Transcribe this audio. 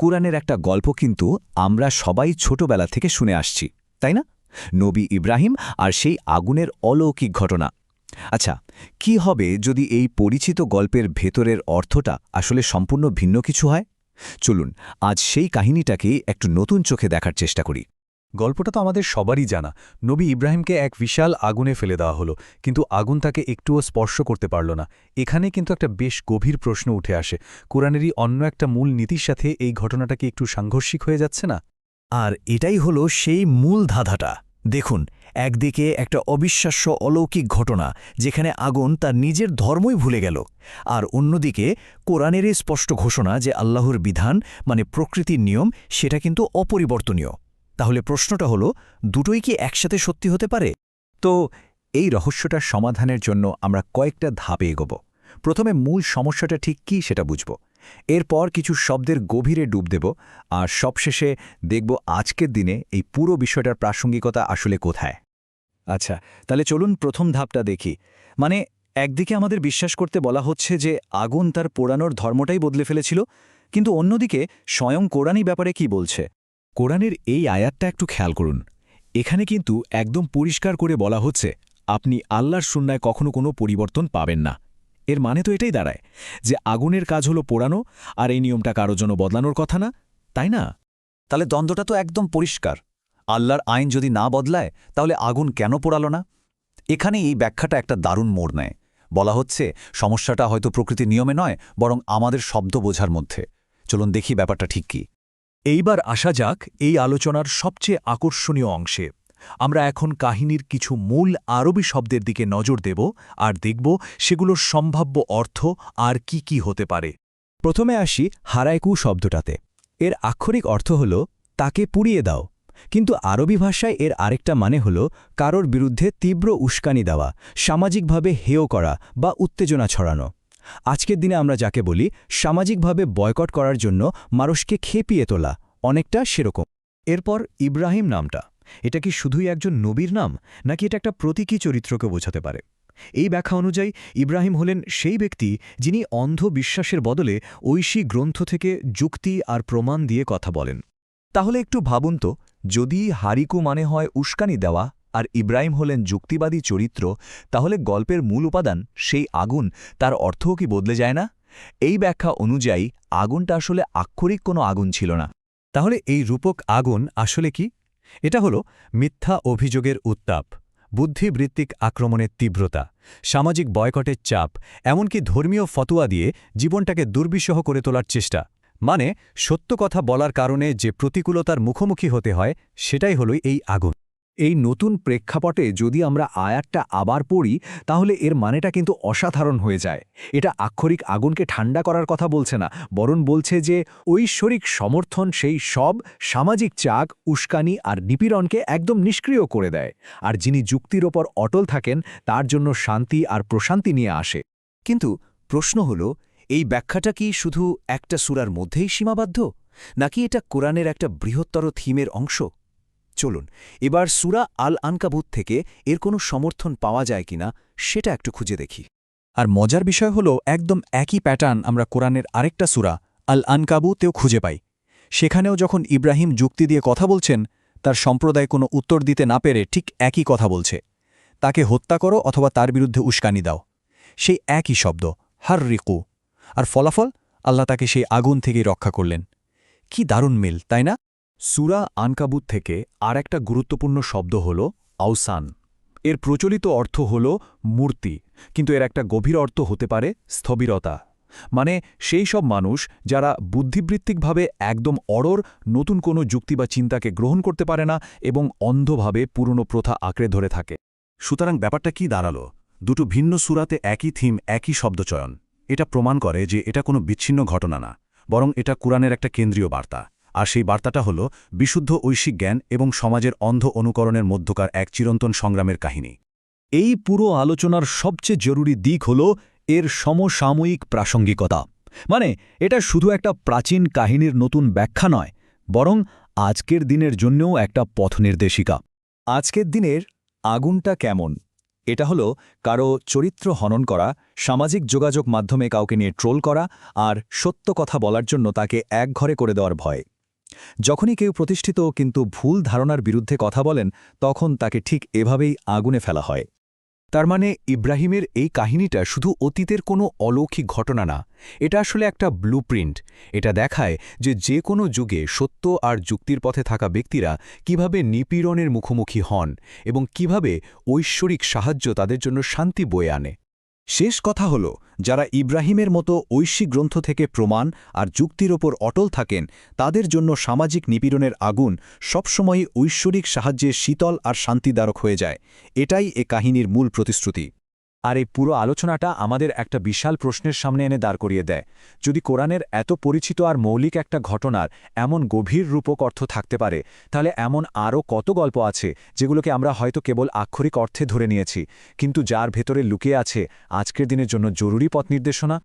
কোরআনের একটা গল্প কিন্তু আমরা সবাই ছোটবেলা থেকে শুনে আসছি, তাই না? নবী ইব্রাহিম আর সেই আগুনের অলৌকিক ঘটনা। আচ্ছা কি হবে যদি এই পরিচিত গল্পের ভেতরের অর্থটা আসলে সম্পূর্ণ ভিন্ন কিছু হয়? চলুন, আজ সেই কাহিনীটাকে একটু নতুন চোখে দেখার চেষ্টা করি। গল্পটা তো আমাদের সবারই জানা। নবী ইব্রাহিমকে এক বিশাল আগুনে ফেলে দেওয়া হলো, কিন্তু আগুন তাকে একটুও স্পর্শ করতে পারল না। এখানে কিন্তু একটা বেশ গভীর প্রশ্ন উঠে আসে। কোরআনেরই অন্য একটা মূল নীতির সাথে এই ঘটনাটা কি একটু সাংঘর্ষিক হয়ে যাচ্ছে না? আর এটাই হলো সেই মূল ধাঁধাটা। দেখুন, একদিকে একটা অবিশ্বাস্য অলৌকিক ঘটনা, যেখানে আগুন তার নিজের ধর্মই ভুলে গেল। আর অন্যদিকে, কোরআনেরই স্পষ্ট ঘোষণা যে আল্লাহর বিধান মানে প্রকৃতির নিয়ম, সেটা কিন্তু অপরিবর্তনীয়। তাহলে প্রশ্নটা হলো, দুটোই কি একসাথে সত্যি হতে পারে? তো এই রহস্যটার সমাধানের জন্য আমরা কয়েকটা ধাপে এগোব। প্রথমে মূল সমস্যাটা ঠিক কী সেটা বুঝব। এরপর কিছু শব্দের গভীরে ডুব দেব, আর সবশেষে দেখব আজকের দিনে এই পুরো বিষয়টার প্রাসঙ্গিকতা আসলে কোথায়। আচ্ছা তাহলে চলুন প্রথম ধাপটা দেখি। মানে একদিকে আমাদের বিশ্বাস করতে বলা হচ্ছে যে আগুন তার পোড়ানোর ধর্মটাই বদলে ফেলেছিল, কিন্তু অন্যদিকে স্বয়ং কোরআনই ব্যাপারে কি বলছে? কোরআনের এই আয়াতটা একটু খেয়াল করুন। এখানে কিন্তু একদম পরিষ্কার করে বলা হচ্ছে, আপনি আল্লাহর শূন্যায় কখনো কোনো পরিবর্তন পাবেন না। এর মানে তো এটাই দাঁড়ায় যে আগুনের কাজ হলো পোড়ানো আর এই নিয়মটা কারও জন্য বদলানোর কথা না, তাই না? তাহলে দ্বন্দ্বটা তো একদম পরিষ্কার। আল্লাহর আইন যদি না বদলায়, তাহলে আগুন কেন পোড়ালো না? এখানে এই ব্যাখ্যাটা একটা দারুণ মোড় নেয়। বলা হচ্ছে, সমস্যাটা হয়তো প্রকৃতির নিয়মে নয়, বরং আমাদের শব্দ বোঝার মধ্যে। চলুন দেখি ব্যাপারটা ঠিক কি। এইবার আসা যাক এই আলোচনার সবচেয়ে আকর্ষণীয় অংশে। আমরা এখন কাহিনীর কিছু মূল আরবি শব্দের দিকে নজর দেব আর দেখব সেগুলোর সম্ভাব্য অর্থ আর কি কি হতে পারে। প্রথমে আসি হারায়কু শব্দটাতে। এর আক্ষরিক অর্থ হল, তাকে পুড়িয়ে দাও। কিন্তু আরবি ভাষায় এর আরেকটা মানে হল, কারোর বিরুদ্ধে তীব্র উস্কানি দেওয়া, সামাজিকভাবে হেয় করা বা উত্তেজনা ছড়ানো। আজকের দিনে আমরা যাকে বলি সামাজিকভাবে বয়কট করার জন্য মানুষকে খেপিয়ে তোলা, অনেকটা সেরকম। এরপর ইব্রাহিম নামটা। এটা কি শুধুই একজন নবীর নাম, নাকি এটা একটা প্রতীকী চরিত্রকে বোঝাতে পারে? এই ব্যাখ্যা অনুযায়ী ইব্রাহিম হলেন সেই ব্যক্তি যিনি অন্ধ বিশ্বাসের বদলে ঐশী গ্রন্থ থেকে যুক্তি আর প্রমাণ দিয়ে কথা বলেন। তাহলে একটু ভাবুন তো, যদি হারিকু মানে হয় উস্কানি দেওয়া আর ইব্রাহিম হলেন যুক্তিবাদী চরিত্র, তাহলে গল্পের মূল উপাদান, সেই আগুন, তার অর্থও কি বদলে যায় না? এই ব্যাখ্যা অনুযায়ী, আগুনটা আসলে আক্ষরিক কোনো আগুন ছিল না। তাহলে এই রূপক আগুন আসলে কি? এটা হল মিথ্যা অভিযোগের উত্তাপ, বুদ্ধিবৃত্তিক আক্রমণের তীব্রতা, সামাজিক বয়কটের চাপ, এমনকি ধর্মীয় ফতোয়া দিয়ে জীবনটাকে দুর্বিষহ করে তোলার চেষ্টা। মানে সত্য কথা বলার কারণে যে প্রতিকূলতার মুখোমুখি হতে হয়, সেটাই হলই এই আগুন। এই নতুন প্রেক্ষাপটে যদি আমরা আয়াতটা আবার পড়ি, তাহলে এর মানেটা কিন্তু অসাধারণ হয়ে যায়। এটা আক্ষরিক আগুনকে ঠান্ডা করার কথা বলছে না, বরং বলছে যে ঐশ্বরিক সমর্থন সেই সব সামাজিক চাক, উস্কানি আর নিপীড়নকে একদম নিষ্ক্রিয় করে দেয়। আর যিনি যুক্তির ওপর অটল থাকেন, তার জন্য শান্তি আর প্রশান্তি নিয়ে আসে। কিন্তু প্রশ্ন হল, এই ব্যাখ্যাটা কি শুধু একটা সুরার মধ্যেই সীমাবদ্ধ? নাকি এটা কোরআনের একটা বৃহত্তর থিমের অংশ? চলুন, এবার সুরা আল আনকাবুত থেকে এর কোনো সমর্থন পাওয়া যায় কিনা সেটা একটু খুঁজে দেখি। আর মজার বিষয় হলো, একদম একই প্যাটার্ন আমরা কোরআনের আরেকটা সুরা আল আনকাবুতেও খুঁজে পাই। সেখানেও যখন ইব্রাহিম যুক্তি দিয়ে কথা বলছেন, তার সম্প্রদায় কোনো উত্তর দিতে না পেরে ঠিক একই কথা বলছে। তাকে হত্যা করো অথবা তার বিরুদ্ধে উস্কানি দাও। সেই একই শব্দ হার রিকু আর ফলাফল? আল্লাহ তাকে সেই আগুন থেকেই রক্ষা করলেন। কি দারুণ মিল, তাই না? সুরা আনকাবুত থেকে আর একটা গুরুত্বপূর্ণ শব্দ হল আউসান। এর প্রচলিত অর্থ হল মূর্তি, কিন্তু এর একটা গভীর অর্থ হতে পারে স্থবিরতা। মানে সেই সব মানুষ যারা বুদ্ধিবৃত্তিকভাবে একদম অড়র নতুন কোনো যুক্তি বা চিন্তাকে গ্রহণ করতে পারে না এবং অন্ধভাবে পুরনো প্রথা আঁকড়ে ধরে থাকে। সুতরাং ব্যাপারটা কি দাঁড়াল? দুটো ভিন্ন সুরাতে একই থিম, একই শব্দচয়ন। এটা প্রমাণ করে যে এটা কোনো বিচ্ছিন্ন ঘটনা না, বরং এটা কোরআনের একটা কেন্দ্রীয় বার্তা। আর সেই বার্তাটা হল, বিশুদ্ধ ঐশিক জ্ঞান এবং সমাজের অন্ধ অনুকরণের মধ্যকার এক চিরন্তন সংগ্রামের কাহিনী। এই পুরো আলোচনার সবচেয়ে জরুরি দিক হল এর সমসাময়িক প্রাসঙ্গিকতা। মানে এটা শুধু একটা প্রাচীন কাহিনীর নতুন ব্যাখ্যা নয়, বরং আজকের দিনের জন্যও একটা পথনির্দেশিকা আজকের দিনের আগুনটা কেমন? এটা হলো কারও চরিত্র হনন করা, সামাজিক যোগাযোগ মাধ্যমে কাউকে নিয়ে ট্রোল করা, আর সত্য কথা বলার জন্য তাকে একঘরে করে দেওয়ার ভয়। যখনই কেউ প্রতিষ্ঠিত কিন্তু ভুল ধারণার বিরুদ্ধে কথা বলেন, তখন তাকে ঠিক এভাবেই আগুনে ফেলা হয়। তার মানে ইব্রাহিমের এই কাহিনীটা শুধু অতীতের কোনো অলৌকিক ঘটনা না, এটা আসলে একটা ব্লুপ্রিন্ট এটা দেখায় যে যে কোনো যুগে সত্য আর যুক্তির পথে থাকা ব্যক্তিরা কীভাবে নিপীড়নের মুখোমুখি হন এবং কীভাবে ঐশ্বরিক সাহায্য তাদের জন্য শান্তি বয়ে আনে। শেষ কথা হল, যারা ইব্রাহিমের মতো ঐশী গ্রন্থ থেকে প্রমাণ আর যুক্তির ওপর অটল থাকেন, তাদের জন্য সামাজিক নিপীড়নের আগুন সবসময়ই ঐশ্বরিক সাহায্যে শীতল আর শান্তিদারক হয়ে যায়। এটাই এ কাহিনীর মূল প্রতিশ্রুতি। আর এই পুরো আলোচনাটা আমাদের একটা বিশাল প্রশ্নের সামনে এনে দাঁড় করিয়ে দেয়। যদি কোরআনের এত পরিচিত আর মৌলিক একটা ঘটনার এমন গভীর রূপক অর্থ থাকতে পারে, তাহলে এমন আরও কত গল্প আছে যেগুলোকে আমরা হয়তো কেবল আক্ষরিক অর্থে ধরে নিয়েছি, কিন্তু যার ভেতরে লুকিয়ে আছে আজকের দিনের জন্য জরুরি পথ নির্দেশনা?